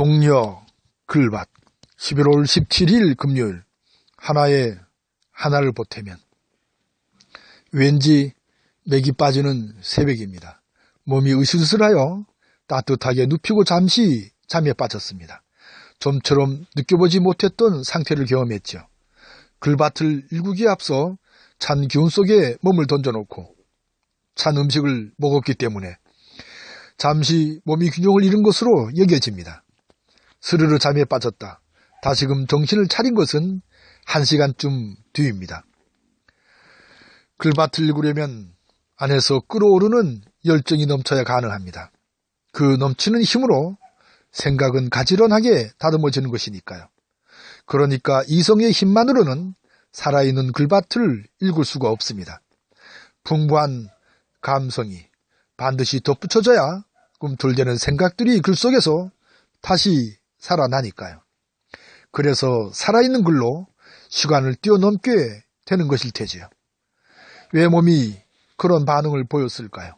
동력 글밭 11월 17일 금요일 하나에 하나를 보태면 왠지 맥이 빠지는 새벽입니다. 몸이 으슬으슬하여 따뜻하게 눕히고 잠시 잠에 빠졌습니다. 좀처럼 느껴보지 못했던 상태를 경험했죠. 글밭을 일구기에 앞서 찬 기운 속에 몸을 던져놓고 찬 음식을 먹었기 때문에 잠시 몸이 균형을 잃은 것으로 여겨집니다. 스르르 잠에 빠졌다. 다시금 정신을 차린 것은 한 시간쯤 뒤입니다. 글밭을 읽으려면 안에서 끓어오르는 열정이 넘쳐야 가능합니다. 그 넘치는 힘으로 생각은 가지런하게 다듬어지는 것이니까요. 그러니까 이성의 힘만으로는 살아있는 글밭을 읽을 수가 없습니다. 풍부한 감성이 반드시 덧붙여져야 꿈틀대는 생각들이 글 속에서 다시 살아나니까요. 그래서 살아있는 글로 시간을 뛰어넘게 되는 것일 테지요. 왜 몸이 그런 반응을 보였을까요?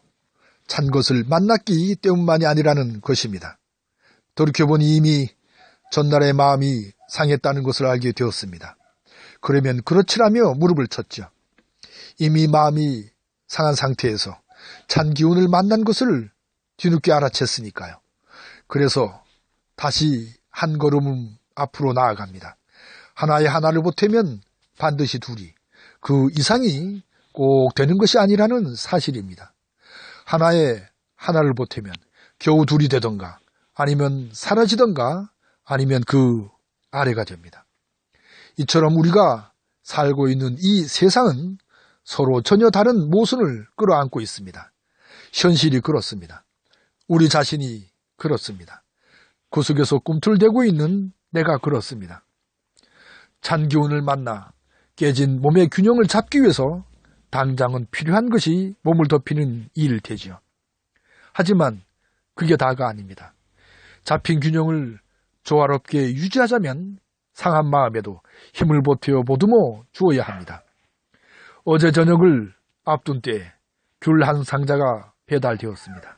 찬 것을 만났기 때문만이 아니라는 것입니다. 돌이켜보니 이미 전날의 마음이 상했다는 것을 알게 되었습니다. 그러면 그렇지라며 무릎을 쳤죠. 이미 마음이 상한 상태에서 찬 기운을 만난 것을 뒤늦게 알아챘으니까요. 그래서 다시 한 걸음 앞으로 나아갑니다. 하나에 하나를 보태면 반드시 둘이 그 이상이 꼭 되는 것이 아니라는 사실입니다. 하나에 하나를 보태면 겨우 둘이 되던가 아니면 사라지던가 아니면 그 아래가 됩니다. 이처럼 우리가 살고 있는 이 세상은 서로 전혀 다른 모순을 끌어안고 있습니다. 현실이 그렇습니다. 우리 자신이 그렇습니다. 그 속에서 꿈틀대고 있는 내가 그렇습니다. 찬 기운을 만나 깨진 몸의 균형을 잡기 위해서 당장은 필요한 것이 몸을 덮이는 일일 테지요. 하지만 그게 다가 아닙니다. 잡힌 균형을 조화롭게 유지하자면 상한 마음에도 힘을 보태어 보듬어 주어야 합니다. 어제 저녁을 앞둔 때에 귤 한 상자가 배달되었습니다.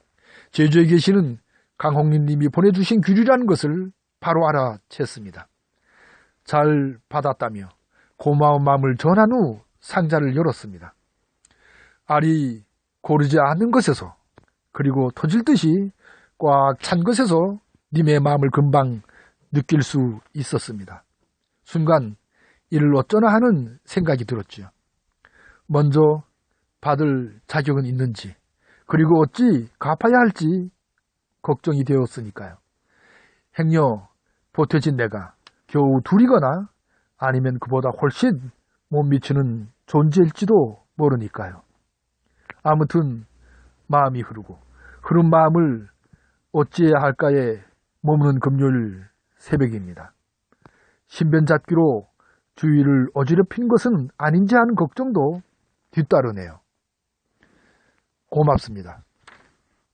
제주에 계시는 강홍림 님이 보내주신 귤이라는 것을 바로 알아챘습니다. 잘 받았다며 고마운 마음을 전한 후 상자를 열었습니다. 알이 고르지 않은 것에서 그리고 터질 듯이 꽉 찬 것에서 님의 마음을 금방 느낄 수 있었습니다. 순간 이를 어쩌나 하는 생각이 들었지요. 먼저 받을 자격은 있는지 그리고 어찌 갚아야 할지 걱정이 되었으니까요. 행여 보태진 내가 겨우 둘이거나 아니면 그보다 훨씬 못 미치는 존재일지도 모르니까요. 아무튼 마음이 흐르고 흐른 마음을 어찌해야 할까에 머무는 금요일 새벽입니다. 신변잡기로 주위를 어지럽힌 것은 아닌지 하는 걱정도 뒤따르네요. 고맙습니다.